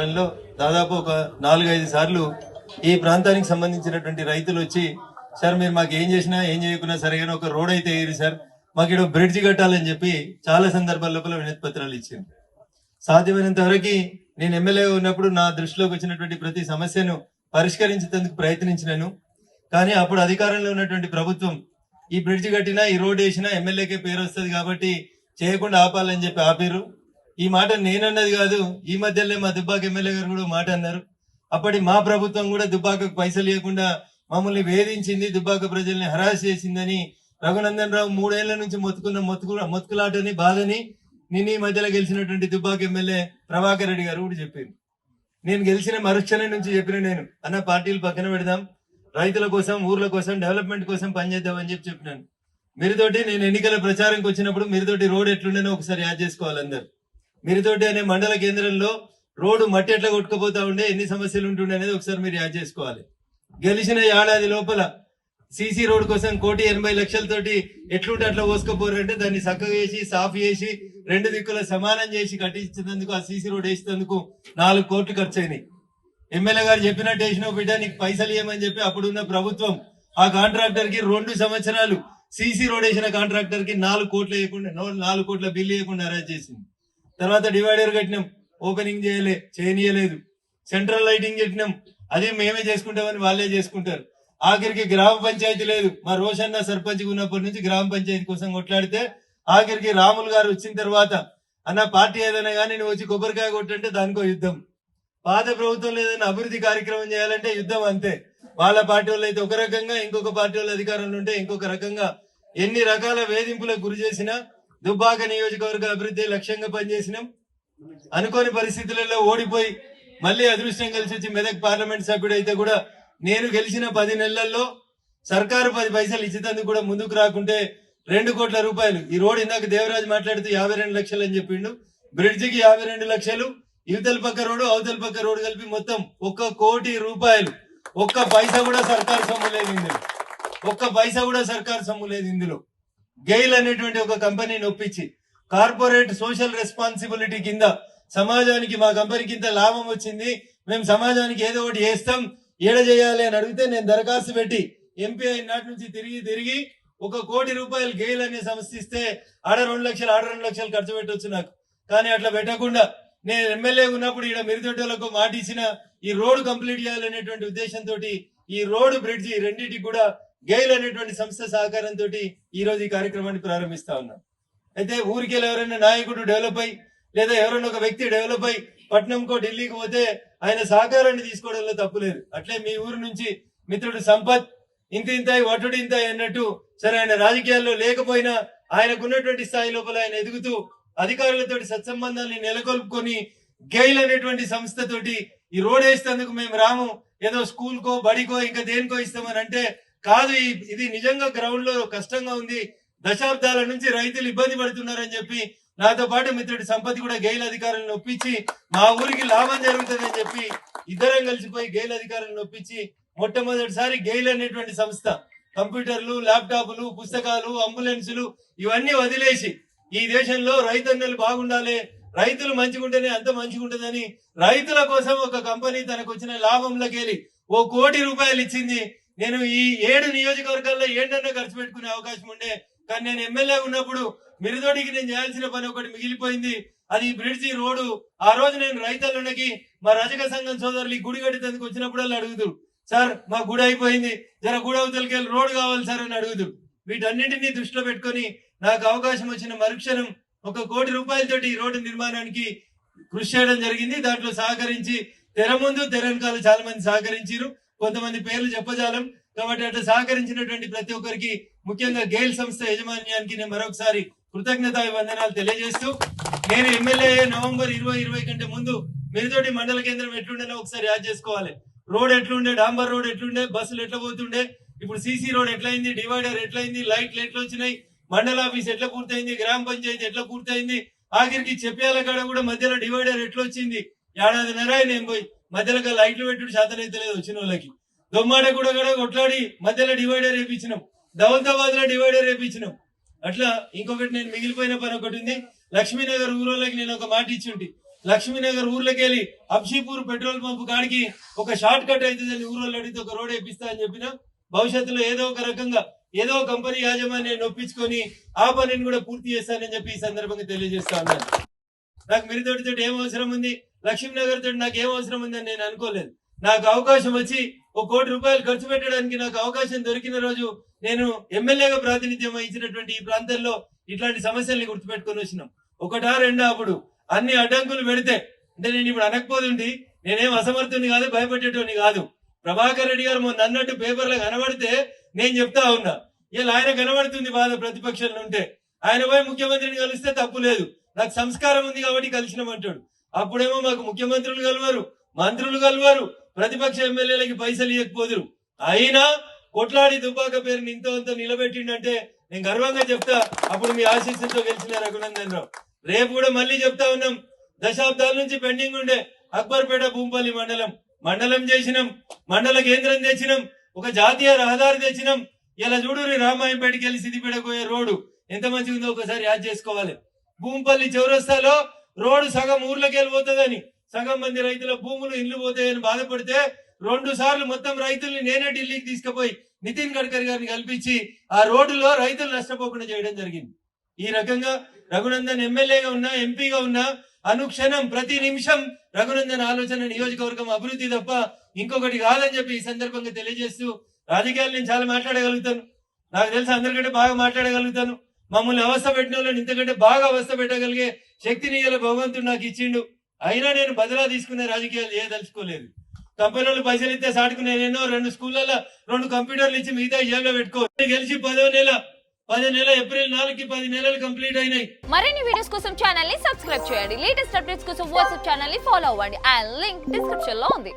కాలంలో దాదాపు ఒక నాలుగైదు సార్లు ఈ ప్రాంతానికి సంబంధించినటువంటి రైతులు వచ్చి సార్ మీరు మాకు ఏం చేసినా ఏం చేయకున్నా సరే కానీ ఒక రోడ్ అయితే వేయరు సార్ మాకు ఇక్కడ బ్రిడ్జ్ కట్టాలని చెప్పి చాలా సందర్భాల లోపల వినతి పత్రాలు ఇచ్చింది సాధ్యమైనంత వరకు నేను ఎమ్మెల్యే ఉన్నప్పుడు నా దృష్టిలోకి వచ్చినటువంటి ప్రతి సమస్యను పరిష్కరించేందుకు ప్రయత్నించినాను. కానీ అప్పుడు అధికారంలో ఉన్నటువంటి ప్రభుత్వం ఈ బ్రిడ్జ్ కట్టినా ఈ రోడ్ వేసినా ఎమ్మెల్యేకే పేరు వస్తుంది కాబట్టి చేయకుండా ఆపాలని చెప్పి ఆపారు ఈ మాట నేనన్నది కాదు. ఈ మధ్యలోనే మా దుబ్బాక ఎమ్మెల్యే గారు కూడా మాట అన్నారు. అప్పటి మా ప్రభుత్వం కూడా దుబ్బాకకు పైసలు ఇవ్వకుండా మమ్మల్ని వేధించింది దుబ్బాక ప్రజల్ని హరాస్ చేసిందని రఘునందన్ రావు మూడేళ్ళ నుంచి మొత్తుకున్న మొత్తుకు మొత్తుకులాటని బాధని నిన్న ఈ మధ్యలో గెలిచినటువంటి దుబ్బాక ఎమ్మెల్యే ప్రభాకర్ రెడ్డి గారు కూడా చెప్పారు. నేను గెలిచిన మరుక్షణం నుంచి చెప్పిన నేను అన్న పార్టీలు పక్కన పెడదాం రైతుల కోసం ఊర్ల కోసం డెవలప్మెంట్ కోసం పనిచేద్దామని చెప్పి చెప్పినాను. మీరుతోటి నేను ఎన్నికల ప్రచారంకి వచ్చినప్పుడు మీరుతోటి రోడ్ ఎట్లుండేనో ఒకసారి యాడ్ చేసుకోవాలి అందరు. మీరుతోటి అనే మండల కేంద్రంలో రోడ్డు మట్టి ఎట్లా కొట్టుకుపోతా ఉండే ఎన్ని సమస్యలు ఉంటుండే అనేది ఒకసారి మీరు యాడ్ చేసుకోవాలి. గెలిచిన ఏడాది లోపల సీసీ రోడ్ కోసం కోటి ఎనభై లక్షలతోటి ఎట్లుంటే అట్లా పోసుకపోరంటే దాన్ని చక్కగా చేసి సాఫ్ చేసి రెండు దిక్కుల సమానం చేసి కట్టించినందుకు ఆ సీసీ రోడ్ వేసినందుకు నాలుగు కోట్లు ఖర్చు అయినాయి ఎమ్మెల్యే గారు చెప్పినట్టు వేసిన బిడ్డ నీకు పైసలు ఇవ్వమని చెప్పి అప్పుడున్న ప్రభుత్వం ఆ కాంట్రాక్టర్కి రెండు సంవత్సరాలు సీసీ రోడ్ వేసిన కాంట్రాక్టర్కి నాలుగు కోట్లు వేయకుండా నాలుగు కోట్ల బిల్లు వేయకుండా అరేంజ్ చేసింది. తర్వాత డివైడర్ కట్టినాం. ఓపెనింగ్ చేయలే చేయనీయలేదు. సెంట్రల్ లైటింగ్ కట్టినాం. అది మేమే చేసుకుంటామని వాళ్ళే చేసుకుంటారు. ఆఖరికి గ్రామ పంచాయతీ లేదు. మా రోషన్న సర్పంచ్ ఉన్నప్పటి నుంచి గ్రామ పంచాయతీ కోసం కొట్లాడితే ఆఖరికి రాములు గారు వచ్చిన తర్వాత అన్న పార్టీ ఏదైనా కానీ నువ్వు వచ్చి కొబ్బరికాయ కొట్టంటే దానికో యుద్ధం. పాత ప్రభుత్వంలో ఏదైనా అభివృద్ధి కార్యక్రమం చేయాలంటే యుద్ధం అంతే. వాళ్ళ పార్టీ వాళ్ళు అయితే ఒక రకంగా ఇంకొక పార్టీ వాళ్ళు అధికారంలో ఉంటే ఇంకొక రకంగా. ఎన్ని రకాల వేధింపులకు గురి చేసినా దుబ్బాక నియోజకవర్గ అభివృద్ధి లక్ష్యంగా పనిచేసినాం. అనుకోని పరిస్థితులలో ఓడిపోయి మళ్ళీ అదృష్టం కలిసి వచ్చి మెదక్ పార్లమెంట్ సభ్యుడు అయితే కూడా నేను గెలిచిన పది నెలల్లో సర్కారు పది పైసలు ఇచ్చేందుకు కూడా ముందుకు రాకుంటే రెండు కోట్ల రూపాయలు. ఈ రోడ్ ఇందాక దేవరాజ్ మాట్లాడుతూ యాభై రెండు లక్షలు అని చెప్పిండు. బ్రిడ్జికి యాభై రెండు లక్షలు ఇవతల పక్క రోడ్డు అవతల పక్క రోడ్డు కలిపి మొత్తం ఒక్క కోటి రూపాయలు. ఒక్క పైసా కూడా సర్కారు సొమ్ము లేదు ఇందులో. ఒక్క పైసా కూడా సర్కారు సొమ్ము లేదు ఇందులో. గెయిల్ అనేటువంటి ఒక కంపెనీని ఒప్పించి కార్పొరేట్ సోషల్ రెస్పాన్సిబిలిటీ కింద సమాజానికి మా కంపెనీకి ఇంత లాభం వచ్చింది. మేము సమాజానికి ఏదో ఒకటి చేస్తాం ఏడ చేయాలి అని అడిగితే నేను దరఖాస్తు పెట్టి ఎంపీ నాటి నుంచి తిరిగి తిరిగి ఒక కోటి రూపాయలు గెయిల్ అనే సంస్థ ఇస్తే ఆడ రెండు లక్షలు ఆడ రెండు లక్షలు ఖర్చు పెట్టొచ్చు నాకు. కానీ అట్లా పెట్టకుండా నేను ఎమ్మెల్యే ఉన్నప్పుడు ఇక్కడ మిరితొట్టలకు మాట ఇచ్చిన ఈ రోడ్డు కంప్లీట్ చేయాలనేటువంటి ఉద్దేశంతో ఈ రోడ్డు బ్రిడ్జి రెండింటికి కూడా గెయిల్ అనేటువంటి సంస్థ సహకారంతో ఈ రోజు ఈ కార్యక్రమాన్ని ప్రారంభిస్తా ఉన్నాం. అయితే ఊరికెళ్ళి ఎవరైనా నాయకుడు డెవలప్ అయ్యి లేదా ఎవరైనా ఒక వ్యక్తి డెవలప్ అయ్యి పట్నంకో ఢిల్లీకి పోతే ఆయన సహకారాన్ని తీసుకోవడంలో తప్పులేదు అట్లే మీ ఊరు నుంచి మిత్రుడు సంపత్ ఇంత ఇంత వటుడు ఇంత అన్నట్టు సరే ఆయన రాజకీయాల్లో లేకపోయినా ఆయనకున్నటువంటి స్థాయి లోపల ఆయన ఎదుగుతూ అధికారులతో సత్సంబంధాన్ని నెలకొల్పుకొని గెయిల్ అనేటువంటి సంస్థతోటి ఈ రోడ్ వేసేందుకు మేము రాము. ఏదో స్కూల్ కో బడికో ఇంకా దేనికో ఇస్తామని అంటే కాదు ఇది నిజంగా గ్రౌండ్లో కష్టంగా ఉంది. దశాబ్దాల నుంచి రైతులు ఇబ్బంది పడుతున్నారని చెప్పి నాతో పాటు మిత్రుడి సంపత్తి కూడా గెయిల్ అధికారులను ఒప్పించి మా ఊరికి లాభం జరుగుతుందని చెప్పి ఇద్దరం కలిసిపోయి గెయిల్ అధికారులను ఒప్పించి మొట్టమొదటిసారి గెయిల్ అనేటువంటి సంస్థ కంప్యూటర్లు ల్యాప్టాప్లు పుస్తకాలు అంబులెన్సులు ఇవన్నీ వదిలేసి ఈ దేశంలో రైతన్నలు బాగుండాలి రైతులు మంచిగుంటేనే అంత మంచిగుంటుందని రైతుల కోసం ఒక కంపెనీ తనకు వచ్చిన లాభంలోకెళ్ళి ఓ కోటి రూపాయలు ఇచ్చింది నేను ఈ ఏడు నియోజకవర్గాల్లో ఏంటన్నా ఖర్చు పెట్టుకునే అవకాశం ఉండే కానీ నేను ఎమ్మెల్యే ఉన్నప్పుడు మిరుదోడికి నేను చేయాల్సిన పని ఒకటి మిగిలిపోయింది. అది బ్రిడ్జి రోడ్డు. ఆ రోజు నేను రైతులకి మా రజక సంఘం సోదరులు గుడి కట్టేందుకు వచ్చినప్పుడల్లా అడుగుతారు సార్ మా గుడి అయిపోయింది. జర గుడి అవతలకి వెళ్ళి రోడ్డు కావాలి సార్ అని అడుగుతారు వీటన్నింటినీ దృష్టిలో పెట్టుకొని నాకు అవకాశం వచ్చిన మరుక్షణం ఒక కోటి రూపాయలతోటి ఈ రోడ్డు నిర్మాణానికి కృషి చేయడం జరిగింది. దాంట్లో సహకరించి తెర ముందు తెర వెనకాల చాలా మంది సహకరించారు కొంతమంది పేర్లు చెప్పజాలం. కాబట్టి అట్లా సహకరించినటువంటి ప్రతి ఒక్కరికి ముఖ్యంగా గేల్ సంస్థ యజమాన్యానికి నేను మరొకసారి కృతజ్ఞత వందనాలు తెలియజేస్తూ నేను ఎమ్మెల్యే నవంబర్ ఇరవై ఇరవై కంటే ముందు మిరితోటి మండల కేంద్రం ఎట్లుండేనో ఒకసారి యాద్ చేసుకోవాలి. రోడ్ ఎట్లుండే డాంబర్ రోడ్ ఎట్లుండే బస్సులు ఎట్లా పోతుండే ఇప్పుడు సీసీ రోడ్ ఎట్లయింది డివైడర్ ఎట్లయింది లైట్లు ఎట్లా వచ్చినాయి మండల ఆఫీస్ ఎట్లా పూర్తయింది గ్రామ పంచాయతీ ఎట్లా పూర్తయింది ఆఖరికి చెప్పేయాల కాడ కూడా మధ్యలో డివైడర్ ఎట్లా వచ్చింది ఏడాది నెరాయి ఏం పోయి మధ్యలో లైట్లు పెట్టుడు శాతం లేదు వచ్చిన వాళ్ళకి దొమ్మాడ కూడా కూడా కొట్లాడి మధ్యలో డివైడర్ వేపించినాం. దౌలతాబాద్లో డివైడర్ వేపించినాం. అట్లా ఇంకొకటి నేను మిగిలిపోయిన పని ఒకటి ఉంది. లక్ష్మీనగర్ ఊరోళ్ళకి నేను ఒక మాట ఇచ్చింటి లక్ష్మీనగర్ ఊర్లోకి వెళ్ళి అబ్షీపూర్ పెట్రోల్ పంప్ కాడికి ఒక షార్ట్ కట్ అవుతుందని ఊరోళ్ళు అడిగితే ఒక రోడ్ వేపిస్తా అని చెప్పిన భవిష్యత్తులో ఏదో ఒక రకంగా ఏదో ఒక కంపెనీ యాజమాన్యాన్ని ఒప్పించుకొని ఆ పనిని కూడా పూర్తి చేస్తానని చెప్పి ఈ సందర్భంగా తెలియజేస్తా ఉన్నాను. నాకు మీరితోటితో ఏం అవసరం ఉంది? లక్ష్మీనగర్ తోటి నాకు ఏం అవసరం ఉందని నేను అనుకోలేదు. నాకు అవకాశం వచ్చి ఒక కోటి రూపాయలు ఖర్చు పెట్టడానికి నాకు అవకాశం దొరికిన రోజు నేను ఎమ్మెల్యేగా ప్రాతినిధ్యం వహించినటువంటి ఈ ప్రాంతంలో ఇట్లాంటి సమస్యల్ని గుర్తుపెట్టుకొని వచ్చినాం. ఒకటా రెండా అప్పుడు అన్ని అడ్డంకులు పెడితే అంటే నేను ఇప్పుడు అనకపోతుంది నేనేం అసమర్థుని కాదు భయపెట్టేటోని కాదు. ప్రభాకర్ రెడ్డి గారు మొన్న అన్నట్టు పేపర్లో కనబడితే నేను చెప్తా ఉన్నా. ఇలా ఆయన కనబడుతుంది బాధ ప్రతిపక్షంలో ఉంటే. ఆయన పోయి ముఖ్యమంత్రిని కలిస్తే తప్పు లేదు. నాకు సంస్కారం ఉంది కాబట్టి కలిసినామంటాడు అప్పుడేమో మాకు ముఖ్యమంత్రులు కలవరు మంత్రులు కలవరు ప్రతిపక్ష ఎమ్మెల్యేలకి పైసలు ఇవ్వకపోదురు అయినా కొట్లాడి దుబ్బాక పేరుని ఇంతో అంత నిలబెట్టిండంటే నేను గర్వంగా చెప్తా అప్పుడు మీ ఆశీస్సులతో గెలిచిన రఘునందన్ రావు రేపు కూడా మళ్ళీ చెప్తా ఉన్నాం దశాబ్దాల నుంచి పెండింగ్ ఉండే అక్బర్పేట భూంపల్లి మండలం. మండలం చేసినాం మండల కేంద్రం తెచ్చినాం ఒక జాతీయ రహదారి తెచ్చినాం. ఇలా చూడు రామాయంపేటకి వెళ్ళి సిద్దిపేట పోయే రోడ్డు ఎంత మంచిగా ఉందో ఒకసారి యాద్ చేసుకోవాలి. భూంపల్లి చౌరస్తాలో రోడ్డు సగం ఊర్లోకి వెళ్ళిపోతుందని సగం మంది రైతుల భూములు ఇల్లు పోతాయని బాధపడితే రెండు సార్లు మొత్తం రైతుల్ని నేనే ఢిల్లీకి తీసుకుపోయి నితిన్ గడ్కరీ గారిని కల్పించి ఆ రోడ్డులో రైతులు నష్టపోకుండా చేయడం జరిగింది. ఈ రకంగా రఘునందన్ ఎమ్మెల్యేగా ఉన్నా ఎంపీగా ఉన్నా అనుక్షణం ప్రతి నిమిషం రఘునందన్ ఆలోచన నియోజకవర్గం అభివృద్ధి తప్ప ఇంకొకటి కాదని చెప్పి ఈ సందర్భంగా తెలియజేస్తూ రాజకీయాలు నేను చాలా మాట్లాడగలుగుతాను. నాకు తెలిసి అందరికంటే బాగా మాట్లాడగలుగుతాను. మమ్మల్ని అవస్థ పెట్టిన వాళ్ళని ఇంతకంటే బాగా అవస్థ పెట్టగలిగే శక్తిని ఇలా భగవంతుడు నాకు ఇచ్చిండు. అయినా నేను బదిలా తీసుకునే రాజకీయాలు చేయదలుచుకోలేదు కంపెనీలు పైసలు ఇస్తే సాటుకునే నేను రెండు స్కూళ్ళల్లో రెండు కంప్యూటర్లు ఇచ్చి మిగతా జేబులో పెట్టుకో. గెలిచి పదో నెల పది నెల ఏప్రిల్ నాలుగుకి పది నెలలు కంప్లీట్ అయినాయి. మరిన్ని వీడియోస్ కోసం ఛానల్ని సబ్స్క్రైబ్ చేయండి. లేటెస్ట్ అప్డేట్స్ కోసం వాట్సాప్ ఛానల్ని ఫాలో అవ్వండి. అండ్ లింక్ డిస్క్రిప్షన్లో ఉంది.